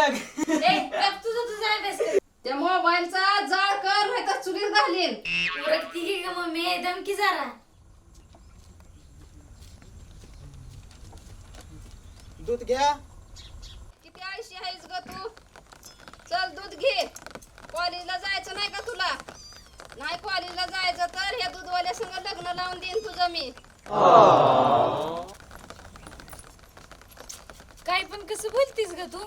गप तुझं तुझा अभ्यास कर त्या मोबाईलचा जाळ कर नाही तर चुलीत घालीन. ओरडती की ग मम्मी धमकी जरा. दूध घ्या. किती आळशी आहेस ग तू? चल दूध घे. कॉलेजला जायचं नाही का तुला? नाही कॉलेजला जायचं तर ह्या दूधवाल्या संग लग्न लावून देईन तुझं मी. काय पण कसं बोलतीस ग तू?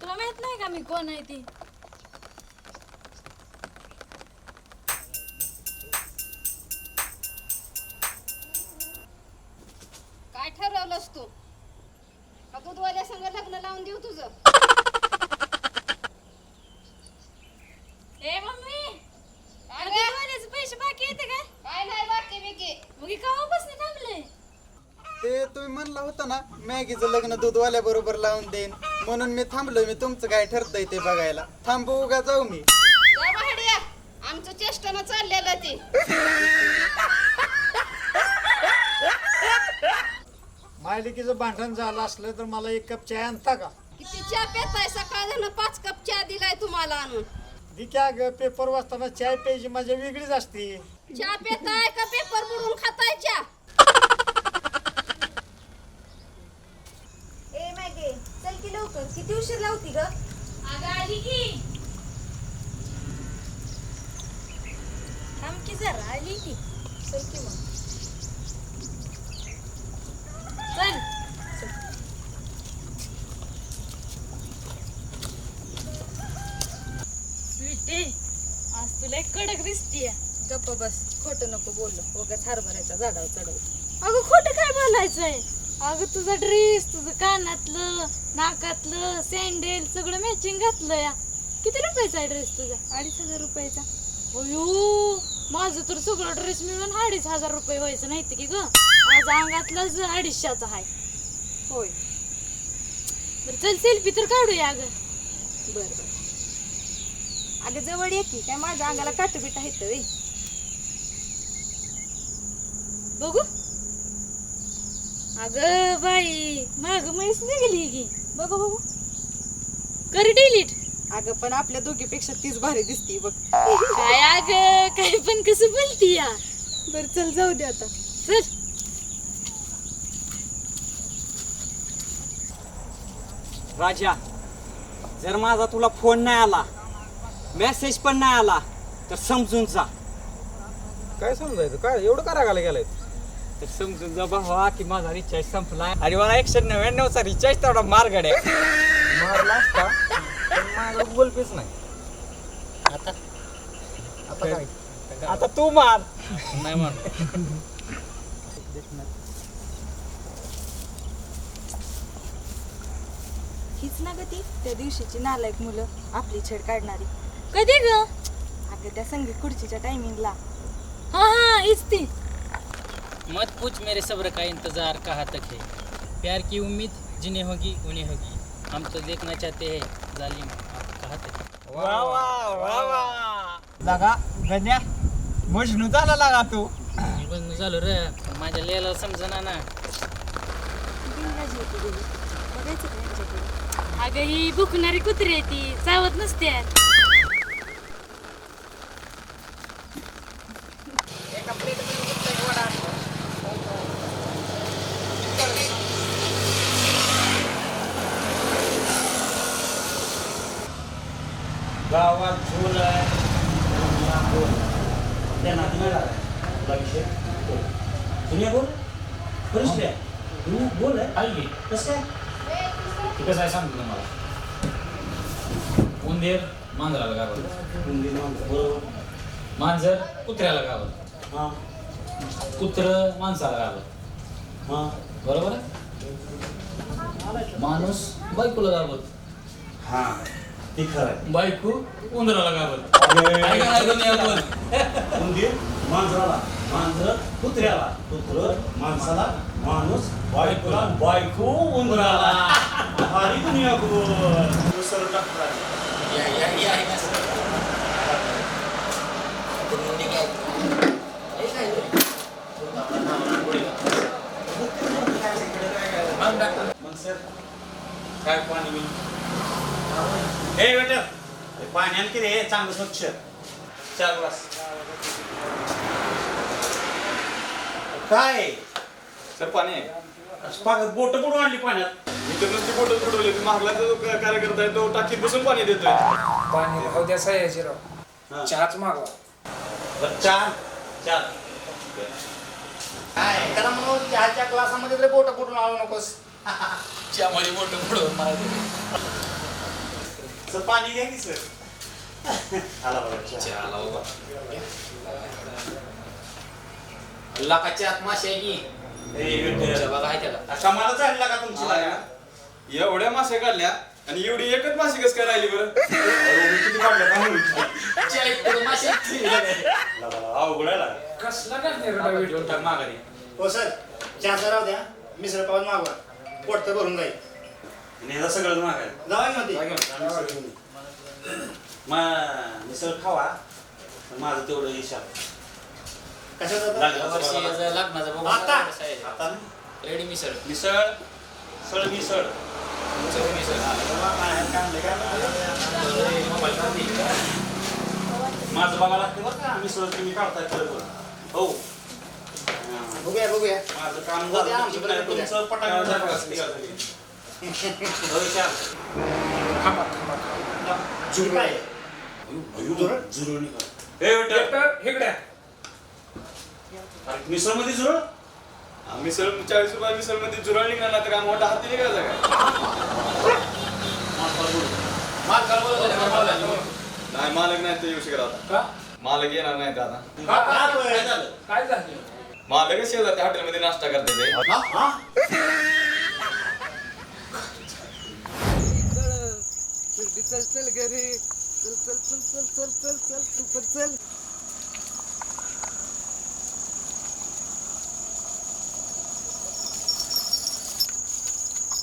तुला माहीत नाही का मी कोण आहे ती? काय ठरवलंस तू? का दूधवाल्या संग लग्न लावून देऊ तुझं? ए मम्मी! काय अगं, ग? वाल्याचे पैसे बाकी येते काय काय नाही बाकी बिकी मग केव्हापासून थांबले? ते तुम्ही म्हणला होता ना मॅगीचं लग्न दूधवाल्या बरोबर लावून देईन. म्हणून मी थांबलोय मी तुमचं काय ठरतंय ते बघायला. थांबू का जाऊ मी? जा भाड्या आमचं चेष्टानं चाललेलं ते. मायलिकीचं भांडण झालं असलं तर मला एक कप चाय आणता का? किती चहा पेताय? सकाळ झालं पाच कप चहा दिलाय तुम्हाला आणून. दी क्या ग पेपर वाचताना चाय प्यायची मजा वेगळीच असते. चहा पेताय का पेपर बुडून खाताय चहा ए मॅगे चल की लवकर किती उशीर लावती ग? अगं आली की. थांब की जरा आली की. चल की मग. चल. स्वीटी आज तुला एक कडक दिसतीये. गप्प बस. खोटं नको बोललो उगाच हरभऱ्याच्या झाडावर चढव. अगं खोटं काय बोलायचंय? अगं तुझा ड्रेस तुझं कानातलं नाकातलं सँडेल सगळं मॅचिंग घातलं या किती रुपयाचा आहे ड्रेस तुझा? अडीच हजार रुपयाचा. अयो माझं तर सगळं ड्रेस मिळून अडीच हजार रुपये व्हायचं नाही की ग. माझा अंगातलाच अडीचशेचा आहे. होय. बरं चल सेल्फी तर काढूया अगं. बर बर. अगं जवळ ये की काय माझ्या अंगाला काटबीट आहेत बघू. अगं बाई माग म्हैस निघाली की. बघू बघू. कर डिलीट अगं पण आपल्या दोघीपेक्षा तीच भारी दिसती बघ. काय अगं काय पण कसं बोलती या. बर चल जाऊ दे आता. चल. राजा जर माझा तुला फोन नाही आला मेसेज पण नाही आला तर समजून जा. काय समजायचं? काय? एवढं का रागाला गेलाय तर समजून जा भावा की माझा रिचार्ज संपला आणि मला एकशे नव्याण्णवचा रिचार्ज तेवढा मार्गड आहे मारला असता पण माझ्याकडे गुगल पेच नाही आता आता काय आता तू मार नाही मार हीच ना ग ती त्या दिवशीची नालायक मुलं आपली छेड काढणारी कधी ग अगं त्या संगीत खुर्चीच्या टायमिंगला हा हा इच ती मत पूछ मेरे सब्र का इंतजार कहाँ तक है? प्यार की उम्मीद जिन्हें होगी उन्हें होगी। हम तो देखना चाहते हैं जालिम आप कहाँ तक है? वा वा वा वा लगा गण्या मजनू झाला लागा तू। मी पण झालो रे माझ्या लिहायला समजना ना? अगं ही बुकणारी कुत्री आहे ती चावत नसते. गावात झोल आहे त्या नातीला विषय दुनिया बोल खरंच काय दुनिया बोल आहे आली कसं आहे कसं आहे सांगतो तुम्हाला उंदीर मांजराला गावत हिंदी बरोबर मांजर कुत्र्याला गावत हां कुत्र माणसाला गावत हां बरोबर आहे माणूस बायकोला गावत हां. ते खरं आहे बायको उंदराला काय उंदीर मांजराला. मांजर कुत्र्याला. कुत्र माणसाला. माणूस बायकोला. बायको उंदराला. भारी दुनिया बोल दुसरं डॉक्टर या या या. आहे ना सर. मग डॉक्टर मग सर काय पाणी हे वेटर पाण्याने किती आहे चांगलं स्वच्छ. चार ग्लास. काय? सर पाणी आहे. बोट बुडून आणली पाण्यात? मी तर नुसती बोटच बुडवली ती महागला जो क- कार्यकर्ता आहे तो टाकीत बसून पाणी देतोय. पाणी राहू द्या सयाजीराव हा. चहाच मागवा बरं, चार. चार. काय? त्याला म्हणून चहाच्या ग्लासामध्ये तरी बोट कुठून आणू नकोस? च्यामध्ये बोट बुडवून मला सर पाणी घ्या की सर आला बघा चहा. आला बाबा लाखाच्या मासे आहे की हे वेटर. बघा आहे त्याला आता मला चालला का तुमची लागा एवढ्या मासे काढल्या आणि एवढी एकच मासे कस काय राहिली बरं अहो, मी किती काढलं का म्हणून. मासे ला, ला, ला, अवघड आहे लागा. कसला काय घेऊन टाक माघारी हो सर चहाचा राहू द्या मिसळ पावन मागवा पोट तर भरून जाईल आणि ह्याला सगळं माघारी जावा की मध्ये मग मिसळ खावा. पण माझं तेवढं हिशाब. कशाचा होता? लागलं तर बघा. लग्नाचं आता? कसं आहे. आता? ना रेडी मिसळ. मिसळ? सळ मिसळ. चव मिसळ. माझं बघा लागते बरं का. मिसळ तुम्ही काढताय खरं हो हा. बघूया बघूया. माझं काम झालं. आमच्याकडे नाही बघूया. तुमचं झालं. असतं. हो, चाल. थांबा थांबा थांबा. का? ए, वेटर. एकटं इकडे अरे, मिसळमध्ये जुरळ मिसळ चाळीस रुपये मिसळमध्ये जुरळ निघणार नाही तर काय मोठा हाती निघायचा काय नाही मालक नाही तर येऊ शकत आता मालक येणार नाही आता? काय झालं काय झालं मालकच शेजारच्या हॉटेलमध्ये नाश्ता करते ते हा? हा? चल चल घरी. चल चल चल चल चल चल चल तू पण चल.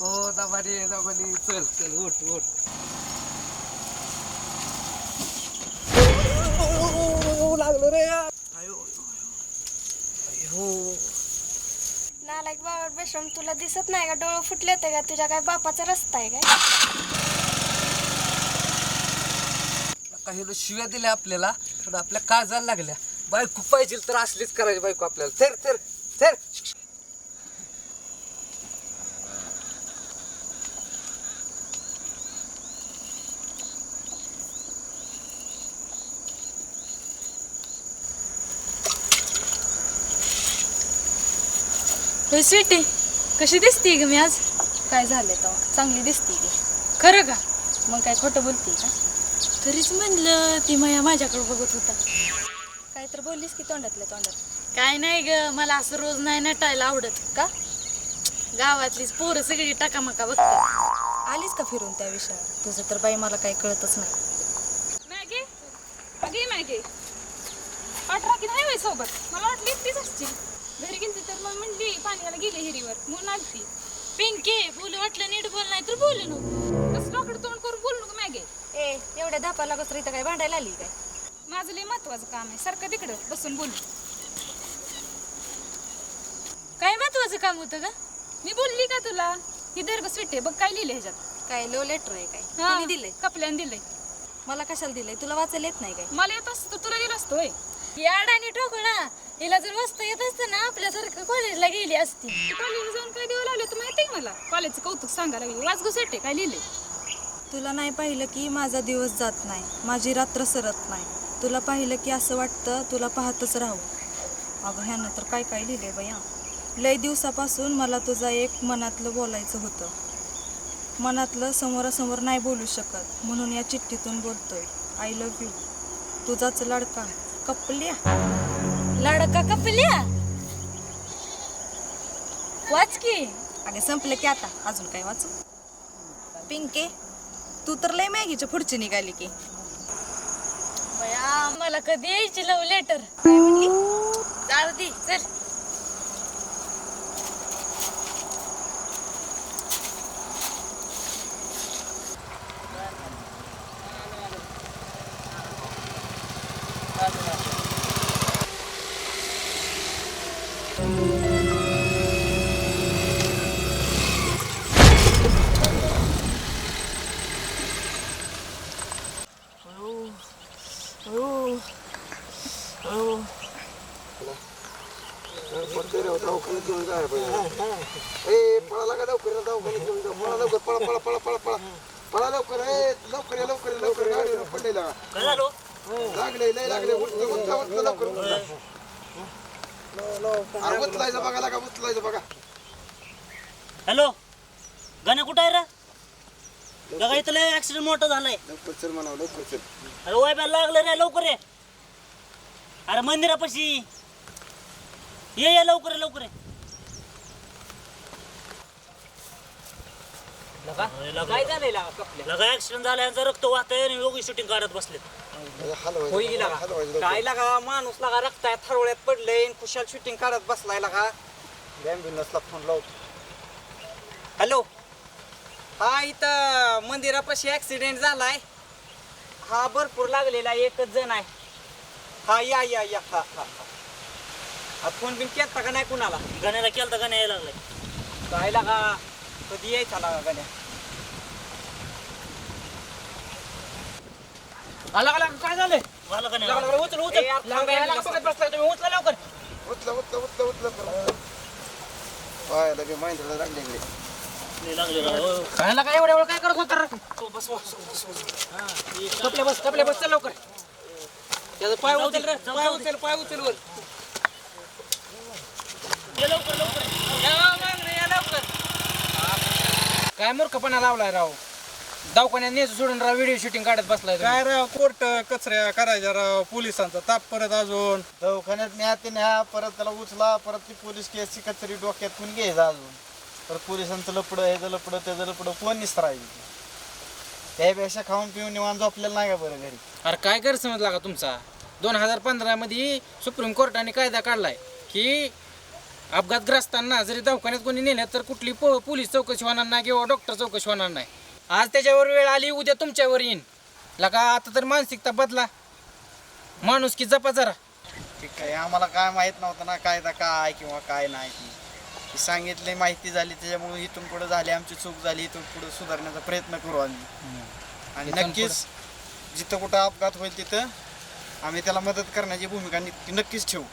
हो दाबारी दाबारी चल चल उठ उठ. लागलो रे नालायक बाबा बेशम तुला दिसत नाही का? डोळं फुटले होते का? तुझ्या काय बापाचा रस्ता आहे काय? काही लोक शिव्या दिल्या आपल्याला पण आपल्या काळजाला लागल्या. बायको पाहिजे तर असलीच करायची बायको आपल्याला. तर तर तर होय स्वीटी कशी दिसते ग मी आज? काय झालं तर चांगली दिसती की खरं का? मग काय खोटं बोलती का? तरीच म्हणलं ती माया माझ्याकडे बघत होता. काय तर बोललीस की तोंडातल्या तोंडात. काय नाही ग मला असं रोज नाही नटायला आवडत. का? गावातलीच पोरं सगळी टाकामका बघतात. आलीस का फिरून त्या विषयावर? तुझं तर बाई मला काही कळतच नाही. मॅगी? अगे मॅगी. पाठरा की नाही सोबत? मला वाटली एकटीच असतील घरी गेलती तर मग म्हणली पाण्याला गेली हिरीवर. म्हणून आलती. पिंके बोलू वाटलं नीट बोल नाही तर बोलू नको. कसं तोंड करून बोलू नको मॅगे ए एवढ्या धापा लागत इथं काय भांडायला आली काय? माझं लय महत्वाचं काम आहे. सारखं तिकडं बसून बोलू. काय महत्वाचं काम होतं का मी बोलली का तुला? ही दर्ग स्वीट बघ काय लिहिलं ह्याच्यात. काय लो लेटर आहे काय? हा, कोणी दिलंय? कपल्याने दिलंय. मला कशाला दिलंय? तुला वाचायला येत नाही काय? मला येत असतं तर तुला दिलं असतं होय. याडाने ठोको ना हिला जर मस्त येत असतं ना आपल्यासारखं कॉलेजला गेली असती. कॉलेज जाऊन काय देऊ लागलं तर माहिती आहे मला? कॉलेजचं कौतुक सांगायला लागली. वाचगो सेटे काय लिहिले तुला नाही पाहिलं की माझा दिवस जात नाही माझी रात्र सरत नाही. तुला पाहिलं की असं वाटतं तुला पाहतच राहू. अगं ह्यानं तर काय काय लिहिलंय बया लय दिवसापासून मला तुझा एक मनातलं बोलायचं होतं. मनातलं समोरासमोर नाही बोलू शकत म्हणून या चिठ्ठीतून बोलतोय. आय लव्ह यू तुझाच लाडका. कपल्या. लाडका कपल्या? वाच की. अगे संपलं की आता. अजून काय वाचू? पिंके. तू तर लय मॅगीच्या पुढची निघाली की. बया मला कधी यायची लव लेटर काय म्हणली? जाऊ दे चल. ए लवकर दवाखान्यात घेऊन जा. पळा लवकर पळा पळा पळा पळा पळा. पळा लवकर ए लवकर ये, लवकर ये, लवकर गाडी पडलेला लागले लय लागले लवकर. अरे उचलायचं बघा लागा उचलायचं बघा. हॅलो? गाण्या कुठं आहे रे? लगा इथं लय ऍक्सिडेंट मोठं झालंय. लवकर चल म्हणा लवकर चल. अरे वाय लागलं रे लवकर ये. अरे मंदिरापाशी. ये ये लवकर ये लवकर ये. काय झालंय लागा कपल्या लगा ऍक्सिडेंट झाला यांचा रक्त वाहतंय आणि योगी शूटिंग काढत बसलेत. हलवायचं होई का हलवायचं काय लागा? माणूस लागा रक्ताय थरवळ्यात पडलंय आणि खुशाल शूटिंग काढत बसलाय लागा. ॲम्ब्युलन्सला फोन लावतो. हॅलो हा इथं मंदिरापाशी ऍक्सिडेंट झालाय. हा भरपूर लागलेला आहे, एकच जण आहे. हा या या या. हा हा हा. हा फोन बिन केलता का नाही कुणाला? गाण्याला केलं तर गाण्या यायला लागलाय. काय लागा कधी यायचा लागा गड्या आला काय झालंय? का लागा, नाही लागा, उचल उचल. लागा, यायला बघत बसलाय तुम्ही? उचला लवकर. उचला उचला उचला उचला. उचला पाय लगे माहिती लागले इकडे. लय लागले राव. हो. काय लागा एवढ्या वेळ काय करत होता रे? कपले बस कपले बस चल लवकर. त्याचा पाय उचल रे पाय उचल पाय उचल वर ये लवकर लवकर या मागणे, या लवकर काय मूर्खपणा लावलाय राव? दवाखान्यात नेस सोडून राव व्हिडिओ शूटिंग काढत बसलाय काय राव कोर्ट कचऱ्या करायच्या राव पोलिसांचा ताप परत अजून. दवाखान्यात न्या ते न्या परत त्याला उचला परत ती पोलीस केसची कचेरी डोक्यातून घ्यायचं अजून. परत पोलिसांचं लपडं ह्याचं लपडं त्याचं लपडं कोण निसरायचं? त्यापेक्षा खाऊन पिऊन निवांत झोपलेलं नाही का बरं घरी? अरे काय गैरसमज लागा तुमचा? दोन हजार पंधरामध्ये सुप्रीम कोर्टाने कायदा काढलाय की अपघातग्रस्तांना जरी दवाखान्यात कोणी नेलं तर कुठली पो पोलीस चौकशी होणार नाही किंवा डॉक्टर चौकशी होणार नाही. आज त्याच्यावर वेळ आली उद्या तुमच्यावर येईन. लगा आता तर मानसिकता बदला. माणूस की जपा जरा. ठीक आहे आम्हाला काय माहीत नव्हतं ना कायदा काय किंवा काय नाही. ती सांगितली माहिती झाली त्याच्यामुळे इथून पुढे झाली आमची चूक झाली इथून पुढे सुधारण्याचा प्रयत्न करू आम्ही. आणि इथून नक्कीच जिथं कुठं अपघात होईल तिथं आम्ही त्याला मदत करण्याची भूमिका नक्कीच ठेवू.